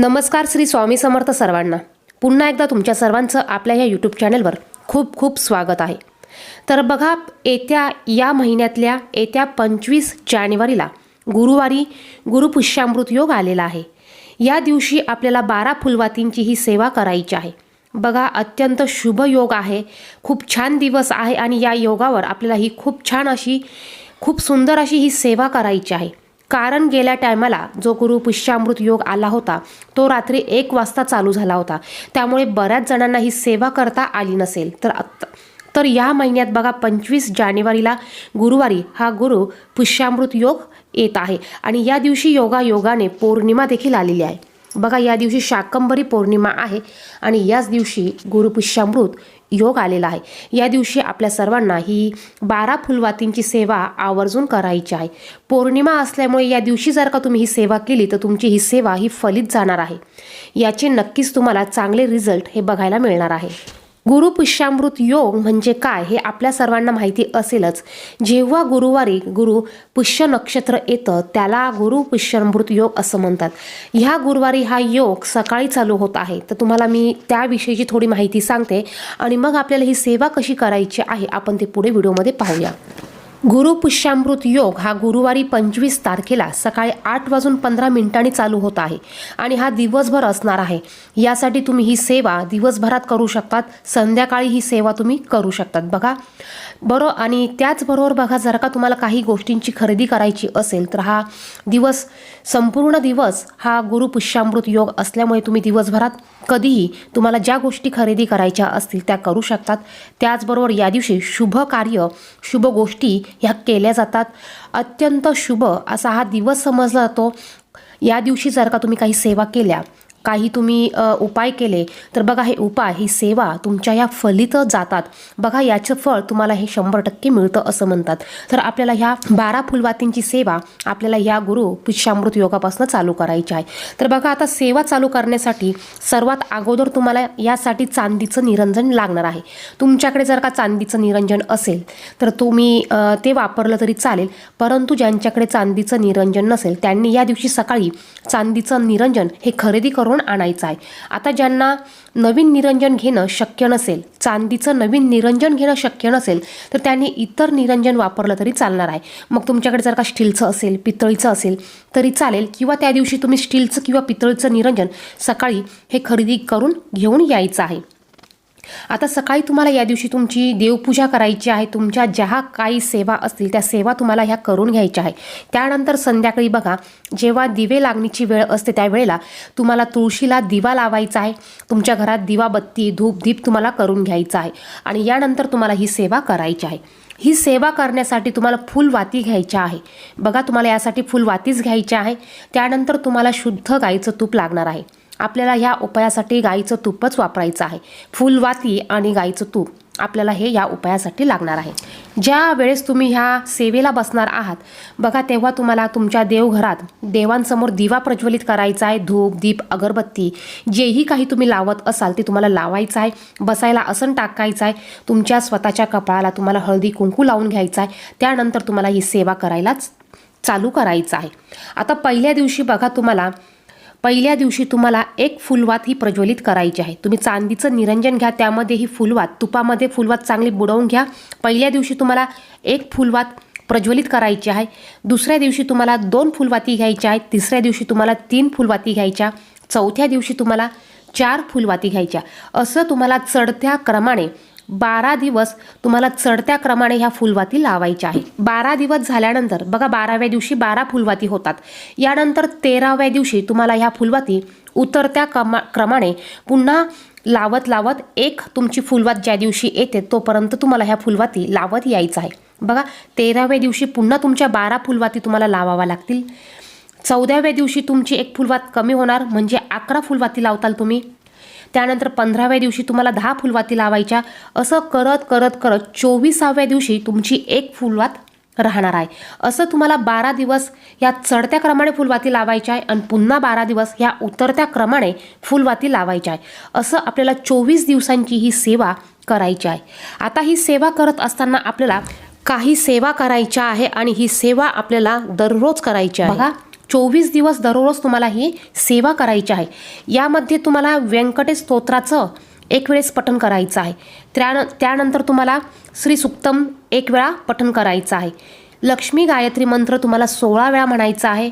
नमस्कार श्री स्वामी समर्थ सर्वांना. पुन्हा एकदा तुमच्या सर्वांचं आपल्या या यूट्यूब चॅनलवर खूप खूप स्वागत आहे. तर बघा येत्या या महिन्यातल्या येत्या पंचवीस जानेवारीला गुरुवारी गुरुपुष्यामृत योग आलेला आहे. या दिवशी आपल्याला बारा फुलवातींची ही सेवा करायची आहे. बघा अत्यंत शुभ योग आहे. खूप छान दिवस आहे आणि या योगावर आपल्याला ही खूप छान अशी खूप सुंदर अशी ही सेवा करायची आहे. कारण गेल्या टायमाला जो गुरु पुष्यामृत योग आला होता तो रात्री एक वाजता चालू झाला होता. त्यामुळे बऱ्याच जणांना ही सेवा करता आली नसेल. तर आत्ता तर या महिन्यात बघा पंचवीस जानेवारीला गुरुवारी हा गुरु पुष्यामृत योग येत आहे. आणि या दिवशी योगा योगाने पौर्णिमा देखील आलेली आहे. बघा या दिवशी शाकंभरी पौर्णिमा आहे. आणि याच दिवशी गुरुपुष्यामृत योग आलेला आहे. या दिवशी आपल्या सर्वांना ही बारा फुलवातींची सेवा आवर्जून करायची आहे. पौर्णिमा असल्यामुळे या दिवशी जर का तुम्ही ही सेवा केली तर तुमची ही सेवा ही फलित जाणार आहे. याचे नक्कीच तुम्हाला चांगले रिझल्ट हे बघायला मिळणार आहे. गुरुपुष्यामृत योग म्हणजे काय हे आपल्या सर्वांना माहिती असेलच. जेव्हा गुरुवारी गुरु पुष्य नक्षत्र येतं त्याला गुरु पुष्यामृत योग असं म्हणतात. ह्या गुरुवारी हा योग सकाळी चालू होत आहे. तर तुम्हाला मी त्याविषयीची थोडी माहिती सांगते आणि मग आपल्याला ही सेवा कशी करायची आहे आपण ते पुढे व्हिडिओमध्ये पाहूया. गुरुपुष्यामृत योग हा गुरुवारी पंचवीस तारखेला सकाळी आठ वाजून पंधरा मिनिटांनी चालू होत आहे आणि हा दिवसभर असणार आहे. यासाठी तुम्ही ही सेवा दिवसभरात करू शकतात. संध्याकाळी ही सेवा तुम्ही करू शकतात. बघा. बरोबर आणि त्याचबरोबर बघा जर का तुम्हाला काही गोष्टींची खरेदी करायची असेल तर हा दिवस संपूर्ण दिवस हा गुरुपुष्यामृत योग असल्यामुळे तुम्ही दिवसभरात कधीही तुम्हाला ज्या गोष्टी खरेदी करायच्या असतील त्या करू शकतात. त्याचबरोबर या दिवशी शुभ कार्य शुभ गोष्टी ह्या केल्या जातात. अत्यंत शुभ असा हा दिवस समजला जातो. या दिवशी जर का तुम्ही काही सेवा केल्या काही तुम्ही उपाय केले तर बघा हे उपाय ही सेवा तुमच्या या फलित जातात. बघा याचं फळ तुम्हाला हे शंभर टक्के मिळतं असं म्हणतात. तर आपल्याला ह्या बारा फुलवातींची सेवा आपल्याला या गुरु पुष्यामृत योगापासून चालू करायची आहे. तर बघा आता सेवा चालू करण्यासाठी सर्वात अगोदर तुम्हाला यासाठी चांदीचं निरंजन लागणार आहे. तुमच्याकडे जर का चांदीचं निरंजन असेल तर तुम्ही ते वापरलं तरी चालेल. परंतु ज्यांच्याकडे चांदीचं निरंजन नसेल त्यांनी या दिवशी सकाळी चांदीचं निरंजन हे खरेदी करून आणायचं आहे आता ज्यांना नवीन निरंजन घेणं शक्य नसेल चांदीचं नवीन निरंजन घेणं शक्य नसेल तर त्यांनी इतर निरंजन वापरलं तरी चालणार आहे. मग तुमच्याकडे जर का स्टीलचं असेल पितळीचं असेल तरी चालेल. किंवा त्या दिवशी तुम्ही स्टीलचं किंवा पितळीचं निरंजन सकाळी हे खरेदी करून घेऊन यायचं आहे. आता सकाळी तुम्हाला या दिवशी तुमची देवपूजा करायची आहे. तुमच्या ज्या काही सेवा असतील त्या सेवा तुम्हाला ह्या करून घ्यायच्या आहे त्यानंतर संध्याकाळी बघा जेव्हा दिवे लागणीची वेळ असते त्यावेळेला तुम्हाला तुळशीला दिवा लावायचा आहे. तुमच्या घरात दिवा बत्ती धूप दीप तुम्हाला करून घ्यायचा आहे. आणि यानंतर तुम्हाला ही सेवा करायची आहे. ही सेवा करण्यासाठी तुम्हाला फुलवाती घ्यायच्या आहे. बघा तुम्हाला यासाठी फुलवातीच घ्यायची आहे. त्यानंतर तुम्हाला शुद्ध गाईचं तूप लागणार आहे. आपल्याला ह्या उपायासाठी गाईचं तूपच वापरायचं आहे. फुलवाती आणि गाईचं तूप आपल्याला हे या उपायासाठी लागणार आहे. ज्या वेळेस तुम्ही ह्या सेवेला बसणार आहात बघा तेव्हा तुम्हाला तुमच्या देवघरात देवांसमोर दिवा प्रज्वलित करायचा आहे. धूप दीप अगरबत्ती जेही काही तुम्ही लावत असाल ते तुम्हाला लावायचं आहे. बसायला आसन टाकायचं आहे. तुमच्या स्वतःच्या कपाळाला तुम्हाला हळदी कुंकू लावून घ्यायचं आहे. त्यानंतर तुम्हाला ही सेवा करायलाच चालू करायचं आहे. आता पहिल्या दिवशी बघा तुम्हाला पहिल्या दिवशी तुम्हाला एक फुलवात ही प्रज्वलित करायची आहे. तुम्ही चांदीचं निरंजन घ्या त्यामध्ये ही फुलवात तुपामध्ये फुलवात चांगली बुडवून घ्या. पहिल्या दिवशी तुम्हाला एक फुलवात प्रज्वलित करायची आहे. दुसऱ्या दिवशी तुम्हाला दोन फुलवाती घ्यायच्या आहेत. तिसऱ्या दिवशी तुम्हाला तीन फुलवाती घ्यायच्या. चौथ्या दिवशी तुम्हाला चार फुलवाती घ्यायच्या. असं तुम्हाला चढत्या क्रमाने बारा दिवस तुम्हाला चढत्या क्रमाने ह्या फुलवाती लावायच्या आहे बारा दिवस झाल्यानंतर बघा बाराव्या दिवशी बारा फुलवाती होतात. यानंतर तेराव्या दिवशी तुम्हाला ह्या फुलवाती उतरत्या कमा क्रमाने पुन्हा लावत लावत एक तुमची फुलवात ज्या दिवशी येते तोपर्यंत तुम्हाला ह्या फुलवाती लावत यायचं आहे. बघा तेराव्या दिवशी पुन्हा तुमच्या बारा फुलवाती तुम्हाला लावाव्या लागतील. चौदाव्या दिवशी तुमची एक फुलवात कमी होणार म्हणजे अकरा फुलवाती लावताल तुम्ही. त्यानंतर पंधराव्या दिवशी तुम्हाला दहा फुलवाती लावायच्या. असं करत करत करत चोवीसाव्या दिवशी तुमची एक फुलवात राहणार आहे. असं तुम्हाला बारा दिवस या चढत्या क्रमाने फुलवाती लावायच्या आहे आणि पुन्हा बारा दिवस ह्या उतरत्या क्रमाने फुलवाती लावायच्या आहे. असं आपल्याला चोवीस दिवसांची ही सेवा करायची आहे. आता ही सेवा करत असताना आपल्याला काही सेवा करायच्या आहे आणि ही सेवा आपल्याला दररोज करायची आहे. बघा चोवीस दिवस दररोज तुम्हाला ही सेवा करायची आहे. यामध्ये तुम्हाला व्यंकटेश स्तोत्राचं एक वेळेस पठण करायचं आहे. त्या त्यानंतर तुम्हाला श्री सुक्तम एक वेळा पठण करायचं आहे. लक्ष्मी गायत्री मंत्र तुम्हाला सोळा वेळा म्हणायचा आहे.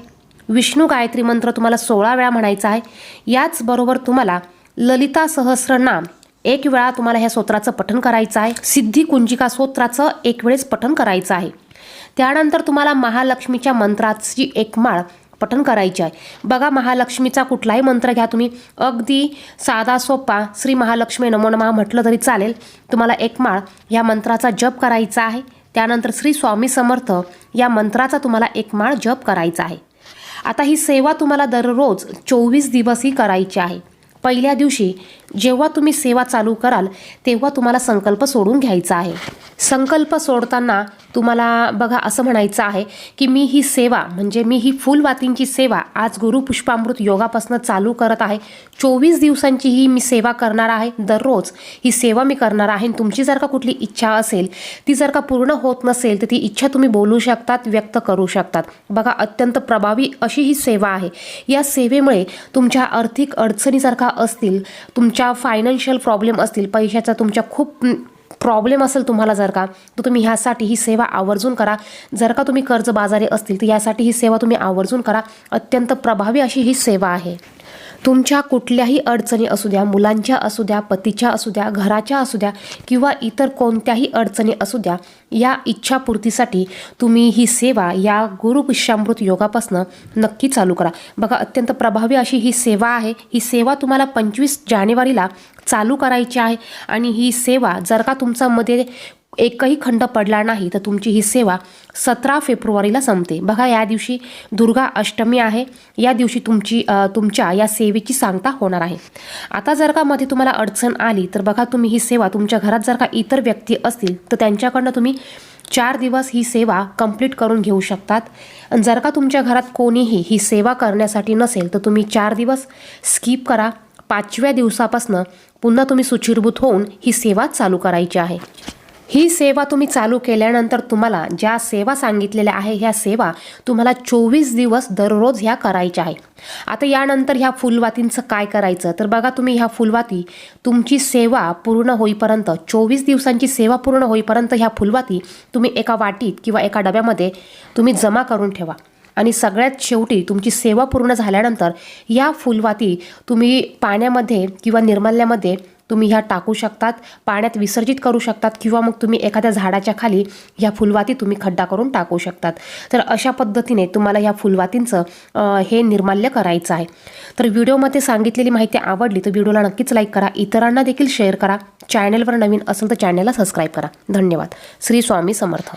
विष्णू गायत्री मंत्र तुम्हाला सोळा वेळा म्हणायचा आहे. याचबरोबर तुम्हाला ललिता सहस्रनाम एक वेळा तुम्हाला ह्या स्तोत्राचं पठण करायचं आहे. सिद्धी कुंजिका स्तोत्राचं एक वेळेस पठण करायचं आहे. त्यानंतर तुम्हाला महालक्ष्मीच्या मंत्राची एक माळ पठण करायची आहे. बघा महालक्ष्मीचा कुठलाही मंत्र घ्या तुम्ही. अगदी साधा सोपा श्री महालक्ष्मी नमो नमः म्हटलं तरी चालेल. तुम्हाला एक माळ या मंत्राचा जप करायचा आहे. त्यानंतर श्री स्वामी समर्थ या मंत्राचा तुम्हाला एक माळ जप करायचा आहे. आता ही सेवा तुम्हाला दररोज चोवीस दिवस ही करायची आहे. पहिल्या दिवशी जेव्हा तुम्ही सेवा चालू कराल तेव्हा तुम्हाला संकल्प सोडून घ्यायचा आहे. संकल्प सोडताना तुम्हाला बघा असं म्हणायचं आहे की मी ही सेवा म्हणजे मी ही फुलवातींची सेवा आज गुरुपुष्पामृत योगापासून चालू करत आहे. चोवीस दिवसांची ही मी सेवा करणार आहे. दररोज ही सेवा मी करणार आहे. आणि तुमची जर का कुठली इच्छा असेल ती जर का पूर्ण होत नसेल तर ती इच्छा तुम्ही बोलू शकतात व्यक्त करू शकतात. बघा अत्यंत प्रभावी अशी ही सेवा आहे. या सेवेमुळे तुमच्या आर्थिक अडचणी जर का असतील तुमच्या फायनान्शियल प्रॉब्लेम असतील पैशाचा तुमच्या खूप प्रॉब्लेम असेल तुम्हाला जर का तर तुम्ही ह्यासाठी ही सेवा आवर्जून करा. जर का तुम्ही कर्जबाजारी असतील तर यासाठी ही सेवा तुम्ही आवर्जून करा. अत्यंत प्रभावी अशी ही सेवा आहे. तुमच्या कुठल्याही अडचणी असू द्या मुलांच्या असू द्या पतीच्या असू द्या घराच्या असू द्या किंवा इतर कोणत्याही अडचणी असू द्या या इच्छापूर्तीसाठी तुम्ही ही सेवा या गुरुपुष्यामृत योगापासनं नक्की चालू करा. बघा अत्यंत प्रभावी अशी ही सेवा आहे. ही सेवा तुम्हाला पंचवीस जानेवारीला चालू करायची आहे आणि ही सेवा जर का तुमच्यामध्ये एकही खंड पडला नाही तर तुमची ही सेवा सतरा फेब्रुवारीला संपते. बघा या दिवशी दुर्गा अष्टमी आहे. या दिवशी तुमची तुमच्या या सेवेची सांगता होणार आहे. आता जर का मध्ये तुम्हाला अडचण आली तर बघा तुम्ही ही सेवा तुमच्या घरात जर का इतर व्यक्ती असतील तर त्यांच्याकडनं तुम्ही चार दिवस ही सेवा कंप्लीट करून घेऊ शकतात. आणि जर का तुमच्या घरात कोणीही ही सेवा करण्यासाठी नसेल तर तुम्ही चार दिवस स्किप करा. पाचव्या दिवसापासनं पुन्हा तुम्ही सुचिरभूत होऊन ही सेवा चालू करायची आहे. ही सेवा तुम्ही चालू केल्यानंतर तुम्हाला ज्या सेवा सांगितलेल्या आहे ह्या सेवा तुम्हाला चोवीस दिवस दररोज ह्या करायच्या आहे. आता यानंतर ह्या फुलवातींचं काय करायचं? तर बघा तुम्ही ह्या फुलवाती तुमची सेवा पूर्ण होईपर्यंत चोवीस दिवसांची सेवा पूर्ण होईपर्यंत ह्या फुलवाती तुम्ही एका वाटीत किंवा एका डब्यामध्ये तुम्ही जमा करून ठेवा. आणि सगळ्यात शेवटी तुमची सेवा पूर्ण झाल्यानंतर या फुलवाती तुम्ही पाण्यामध्ये किंवा निर्मल्यामध्ये तुम्ही ह्या टाकू शकतात पाण्यात विसर्जित करू शकतात किंवा मग तुम्ही एखाद्या झाडाच्या खाली ह्या फुलवाती तुम्ही खड्डा करून टाकू शकतात. तर अशा पद्धतीने तुम्हाला ह्या फुलवातींचं हे निर्माल्य करायचं आहे. तर व्हिडिओमध्ये सांगितलेली माहिती आवडली तर व्हिडिओला नक्कीच लाईक करा इतरांना देखील शेअर करा. चॅनलवर नवीन असेल तर चॅनलला सबस्क्राईब करा. धन्यवाद. श्री स्वामी समर्थ.